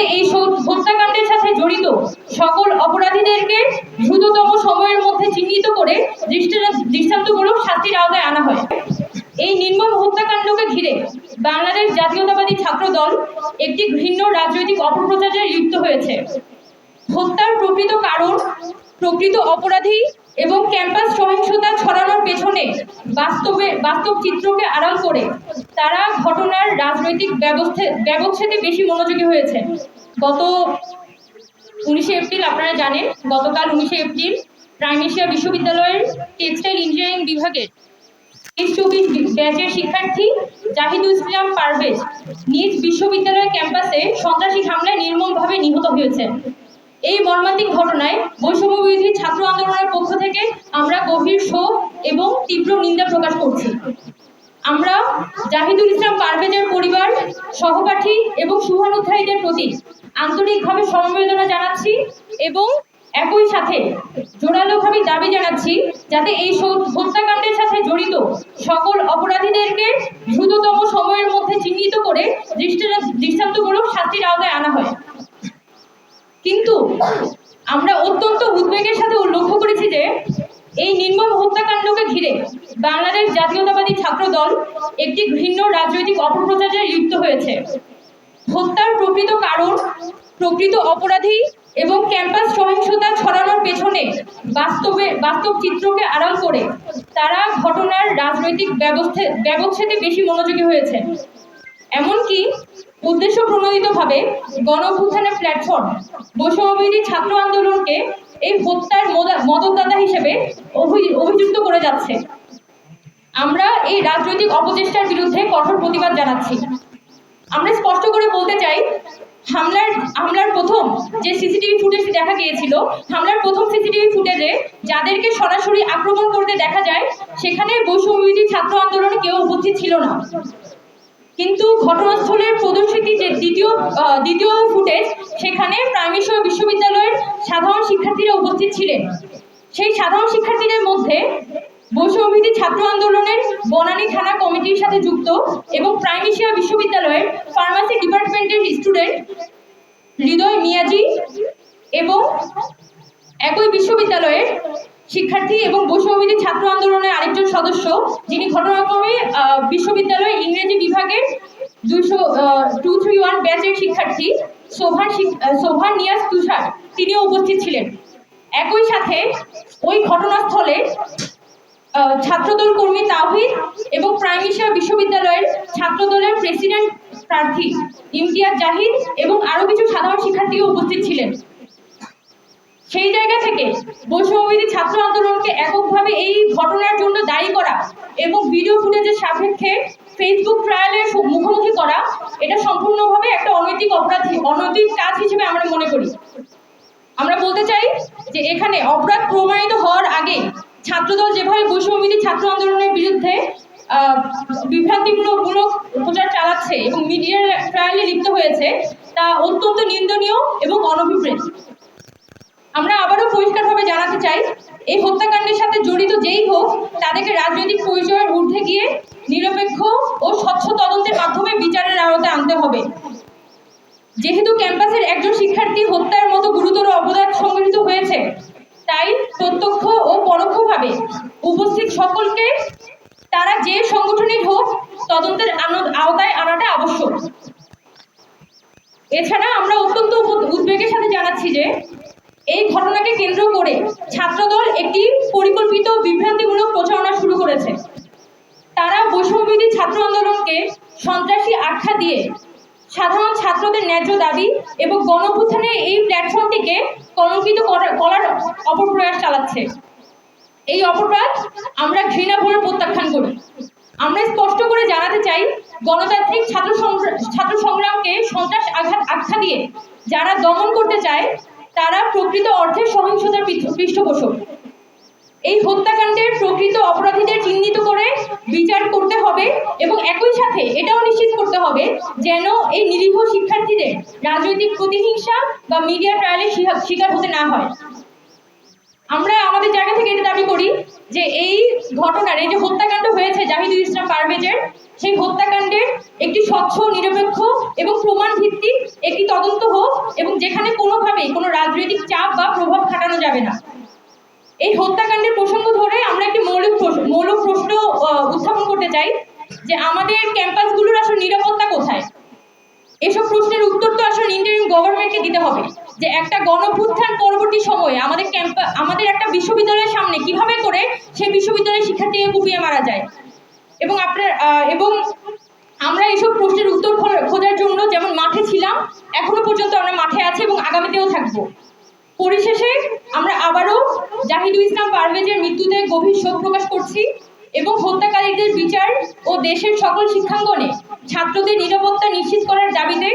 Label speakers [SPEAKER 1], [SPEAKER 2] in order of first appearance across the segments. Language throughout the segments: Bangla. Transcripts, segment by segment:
[SPEAKER 1] যাতে এই হত্যাকাণ্ডের সাথে জড়িত সকল অপরাধীদেরকে দ্রুততম সময়ের মধ্যে চিহ্নিত করে দৃষ্টান্তমূলক শাস্তির আওতায় আনা হয়। এই নির্মম হত্যাকাণ্ডকে ঘিরে বাংলাদেশ জাতীয়তাবাদী ছাত্র দল একটি ঘৃণ্য রাজনৈতিক অপপ্রচারে লিপ্ত হয়েছে। হত্যার প্রকৃত কারণ প্রকৃত অপরাধী এবং ক্যাম্পাস সহিংসতা বাস্তবে, বাস্তব চিত্রকে আড়াল করে তারা ঘটনার রাজনৈতিক ব্যবস্থা, ব্যবচ্ছেদে বেশি মনোযোগী হয়েছে। গত উনিশে এপ্রিল, আপনারা জানেন, গতকাল উনিশে এপ্রিল প্রাইমেশিয়া বিশ্ববিদ্যালয়ের টেক্সটাইল ইঞ্জিনিয়ারিং বিভাগের তেইশ চব্বিশ ব্যাচের শিক্ষার্থী জাহিদুল ইসলাম পারভেজ নিজ বিশ্ববিদ্যালয় ক্যাম্পাসে সন্ত্রাসী হামলায় নির্মমভাবে নিহত হয়েছেন। এই মর্মান্তিক ঘটনায় বৈষম্য বিরোধী ছাত্র আন্দোলনের পক্ষ থেকে আমরা গভীর শোক এবং তীব্র নিন্দা প্রকাশ করছি। আমরা জাহিদুল ইসলাম পারভেজের পরিবার, সহপাঠী এবং শুভানুধ্যায়ীদের প্রতি আন্তরিকভাবে সমবেদনা জানাচ্ছি এবং একই সাথে জোরালোভাবে দাবি জানাচ্ছি যাতে এই হত্যাকাণ্ডের সাথে জড়িত সকল অপরাধীদেরকে দ্রুততম সময়ের মধ্যে চিহ্নিত করে দৃষ্টা- দৃষ্টান্তমূলক শাস্তির আওতায় আনা হয়। কিন্তু আমরা অত্যন্ত উদ্বেগের সাথে লক্ষ্য করেছি যে এই নির্মম হত্যাকাণ্ডকে ঘিরে বাংলাদেশ জাতীয়তাবাদী ছাত্র দল একটি ঘৃণ্য রাজনৈতিক অপপ্রচারে লিপ্ত হয়েছে। হত্যার প্রকৃত কারণ, প্রকৃত অপরাধী এবং ক্যাম্পাস সহিংসতা ছড়ানোর পেছনে বাস্তবে, বাস্তব চিত্রকে আড়াল করে তারা ঘটনার রাজনৈতিক ব্যবস্থা, ব্যবচ্ছেদে বেশি মনোযোগী হয়েছে। এমনকি উদ্দেশ্য প্রণোদিতভাবে গণভুত্থানের প্ল্যাটফর্ম বৈষম্যবিরোধী ছাত্র আন্দোলনকে এই হত্যার মদা- মদতদাতা হিসেবে অভি- অভিযুক্ত করে যাচ্ছে। আমরা এই রাজনৈতিক অপচেষ্টার বিরুদ্ধে কঠোর প্রতিবাদ জানাচ্ছি। আমরা স্পষ্ট করে বলতে চাই, হামলার হামলার প্রথম যে সিসিটিভি ফুটেজটি দেখা গিয়েছিল, হামলার প্রথম সিসিটিভি ফুটেজে যাদেরকে সরাসরি আক্রমণ করতে দেখা যায়, সেখানে বৈষম্যবিরোধী ছাত্র আন্দোলনে কেউ উপস্থিত ছিল না। কিন্তু ঘটনাস্থলের প্রদর্শিত যে দ্বিতীয় দ্বিতীয় ফুটেজ, সেখানে প্রাইমেশ্বর বিশ্ববিদ্যালয়ের সাধারণ শিক্ষার্থীরা উপস্থিত ছিলেন। সেই সাধারণ শিক্ষার্থীদের মধ্যে বৈষম্যবিধি ছাত্র আন্দোলনের বনানী থানা কমিটির সাথে যুক্ত এবং প্রাইমেশিয়া বিশ্ববিদ্যালয়ের ফার্মাসি ডিপার্টমেন্টের স্টুডেন্ট হৃদয় মিয়াজি এবং একই বিশ্ববিদ্যালয়ের শিক্ষার্থী এবং বৈষম্যবিধি ছাত্র আন্দোলনের আরেকজন সদস্য যিনি ঘটনাক্রমে আহ, বিশ্ববিদ্যালয়ের ইংরেজি বিভাগের দুইশো টু থ্রি ওয়ান ব্যাচের শিক্ষার্থী শিক- আহ, নিয়াজ তুষার। তিনিও উপস্থিত ছিলেন। একই সাথে ওই ঘটনাস্থলে ছাত্রদল কর্মী তাহিদ এবং প্রাইমেশিয়া বিশ্ববিদ্যালয়ের ছাত্রদলের প্রেসিডেন্ট প্রার্থী ইমতিয়াজ জাহিদ এবং আরও কিছু সাধারণ শিক্ষার্থীও উপস্থিত ছিলেন। সেই জায়গা থেকে বৈষম্যবিধি ছাত্র আন্দোলনকে এককভাবে এই ঘটনার জন্য দায়ী করা এবং ভিডিও ফুটেজের সাপেক্ষে ফেসবুক ট্রায়ালের মুখোমুখি করা, এটা সম্পূর্ণভাবে একটা অনৈতিক অপরাধ অনৈতিক কাজ হিসেবে আমরা মনে করি। আমরা বলতে চাই যে এখানে অপরাধ প্রমাণিত হওয়ার আগে ছাত্রদল যেভাবে বৈষম্যবিধি ছাত্র আন্দোলনের বিরুদ্ধে বিভ্রান্তিমূলক মূলক প্রচার চালাচ্ছে এবং মিডিয়ার ট্রায়ালে লিপ্ত হয়েছে, তা অত্যন্ত নিন্দনীয় এবং অনভিপ্রেত। আমরা আবারও পরিষ্কারভাবে জানাতে চাই, এই হত্যাকাণ্ডের সাথে জড়িত যেই হোক, তাদেরকে রাজনৈতিক পরিচয়ের ঊর্ধ্বে গিয়ে নিরপেক্ষ ও স্বচ্ছ তদন্তের মাধ্যমে বিচারের আওতায় আনতে হবে। যেহেতু ক্যাম্পাসের একজন শিক্ষার্থী হত্যার মতো গুরুতর অপরাধ সংঘটিত হয়েছে, তাই প্রত্যক্ষ ও পরোক্ষভাবে উপস্থিত সকলকে তারা যে সংগঠনের হোক, তদন্তের আওতায় আনাটা আবশ্যক। এছাড়া আমরা অত্যন্ত উদ্বেগের সাথে জানাচ্ছি যে এই ঘটনাকে কেন্দ্র করে ছাত্রদল একটি পরিকল্পিত বিভ্রান্তিমূলক প্রচারণা শুরু করেছে। তারা বৈষম্যবিধি ছাত্র আন্দোলনকে সন্ত্রাসী আখ্যা দিয়ে সাধারণ ছাত্রদের ন্যায্য দাবি এবং গণভুত্থানের এই প্ল্যাটফর্মটিকে কলঙ্কিত করা- করার অপপ্রয়াস চালাচ্ছে। এই অপরাধ আমরা ঘৃণা ভরে প্রত্যাখ্যান করি। আমরা স্পষ্ট করে জানাতে চাই, গণতান্ত্রিক ছাত্র ছাত্র সংগ্রামকে সন্ত্রাস আঘাত আখ্যা দিয়ে যারা দমন করতে চায় তারা প্রকৃত অর্থে সহিংসতার পৃষ্ঠপোষক। এই হত্যাকাণ্ডের প্রকৃত অপরাধীদের চিহ্নিত করে বিচার করতে হবে এবং একই সাথে এটাও নিশ্চিত করতে হবে যেন এই নিরীহ শিক্ষার্থীদের রাজনৈতিক প্রতিহিংসা বা মিডিয়া ট্রায়ালের শিকার হতে না হয়। আমরা আমাদের জায়গা থেকে এটা দাবি করি যে এই ঘটনার, এই যে হত্যাকাণ্ড হয়েছে জাহিদুল ইসলাম পারভেজের, সেই হত্যাকাণ্ডের একটি স্বচ্ছ, নিরপেক্ষ এবং প্রমাণ ভিত্তিক একটি তদন্ত হোক এবং যেখানে কোনোভাবেই কোনো রাজনৈতিক চাপ বা প্রভাব খাটানো যাবে না। এই হত্যাকাণ্ডের প্রসঙ্গ ধরে আমরা একটি মৌলিক মৌলিক প্রশ্ন উত্থাপন করতে চাই যে আমাদের ক্যাম্পাসগুলোর আসলে নিরাপত্তা কোথায়? এসব প্রশ্নের উত্তর তো আসলে ইন্টারিম গভর্নমেন্টকে দিতে হবে। যে একটা গণভ্যুত্থান পরবর্তী সময়ে আমাদের ক্যাম্পা আমাদের একটা বিশ্ববিদ্যালয়ের সামনে কীভাবে করে সেই বিশ্ববিদ্যালয়ের শিক্ষার্থীকে কুপিয়ে মারা যায়? এবং আপনার এবং আমরা এইসব প্রশ্নের উত্তর খোঁজার জন্য যেমন মাঠে ছিলাম, এখনও পর্যন্ত আমরা মাঠে আছি এবং আগামীতেও থাকব। পরিশেষে আমরা আবারও জাহিদুল ইসলাম পারভেজের মৃত্যুতে গভীর শোক প্রকাশ করছি এবং হত্যাকারীদের বিচার ও দেশের সকল শিক্ষাঙ্গনে ছাত্রদের নিরাপত্তা নিশ্চিত করার দাবিতে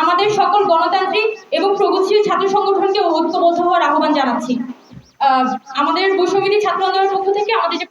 [SPEAKER 1] আমাদের সকল গণতান্ত্রিক এবং প্রগতিশীল ছাত্র সংগঠনকে ঐক্যবদ্ধ হওয়ার আহ্বান জানাচ্ছি। আমাদের বৈষম্যী ছাত্র আন্দোলনের পক্ষ থেকে আমাদের যে